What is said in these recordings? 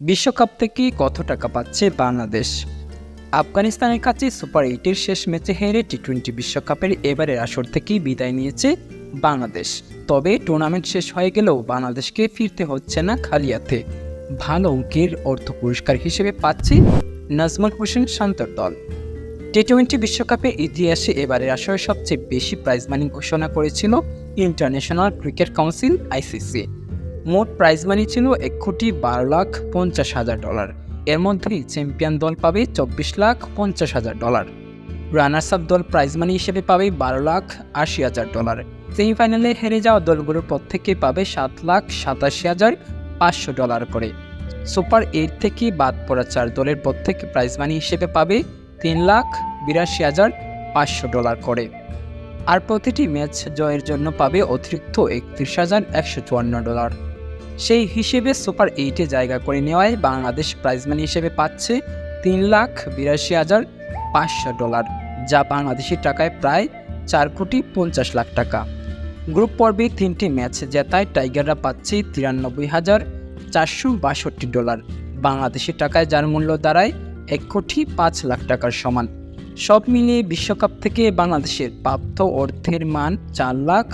বিশ্বকাপ থেকে কত টাকা পাচ্ছে বাংলাদেশ? আফগানিস্তানের কাছে সুপার এইটের শেষ ম্যাচে হেরে টি টোয়েন্টি বিশ্বকাপের এবারের আসর থেকেই বিদায় নিয়েছে বাংলাদেশ। তবে টুর্নামেন্ট শেষ হয়ে গেলেও বাংলাদেশকে ফিরতে হচ্ছে না খালিয়াতে ভালো অঙ্কের অর্থ পুরস্কার হিসেবে পাচ্ছে নাজমুল হোসেন শান্তর দল। টি টোয়েন্টি বিশ্বকাপের ইতিহাসে এবারের আসরে সবচেয়ে বেশি প্রাইজ মানি ঘোষণা করেছিল ইন্টারন্যাশনাল ক্রিকেট কাউন্সিল আইসিসি মোট প্রাইজ মানি ছিল এক কোটি বারো লাখ পঞ্চাশ হাজার ডলার এর মধ্যেই চ্যাম্পিয়ন দল পাবে চব্বিশ লাখ পঞ্চাশ হাজার ডলার রানার্স আপ দল প্রাইজ মানি হিসেবে পাবে বারো লাখ আশি হাজার ডলার সেমিফাইনালে হেরে যাওয়া দলগুলোর প্রত্যেকে পাবে সাত লাখ সাতাশি হাজার পাঁচশো ডলার করে। সুপার এইট থেকে বাদ পড়া চার দলের প্রত্যেকে প্রাইজ মানি হিসেবে পাবে তিন লাখ বিরাশি হাজার পাঁচশো ডলার করে। আর প্রতিটি ম্যাচ জয়ের জন্য পাবে অতিরিক্ত একত্রিশ হাজার একশো চুয়ান্ন ডলার সেই হিসেবে সুপার এইটে জায়গা করে নেওয়ায় বাংলাদেশ প্রাইজ মানি হিসেবে পাচ্ছে তিন লাখ বিরাশি হাজার পাঁচশো ডলার, যা বাংলাদেশি টাকায় প্রায় চার কোটি পঞ্চাশ লাখ টাকা। গ্রুপ পর্বে তিনটি ম্যাচ জেতায় টাইগাররা পাচ্ছে তিরানব্বই হাজার চারশো বাষট্টি ডলার, বাংলাদেশি টাকায় যার মূল্য দাঁড়ায় এক কোটি পাঁচ লাখ টাকার সমান। সব মিলিয়ে বিশ্বকাপ থেকে বাংলাদেশের প্রাপ্ত অর্থের মান চার লাখ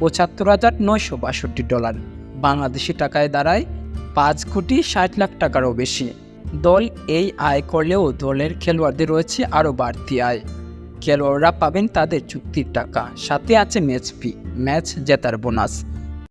পঁচাত্তর হাজার নয়শো বাষট্টি ডলার। বাংলাদেশি টাকায় দাঁড়ায় পাঁচ কোটি ষাট লাখ টাকারও বেশি। দল এই আয় করলেও দলের খেলোয়াড়দের রয়েছে আরও বাড়তি আয়। খেলোয়াড়রা পাবেন তাদের চুক্তির টাকা। সাথে আছে ম্যাচ ফি। ম্যাচ জেতার বোনাস।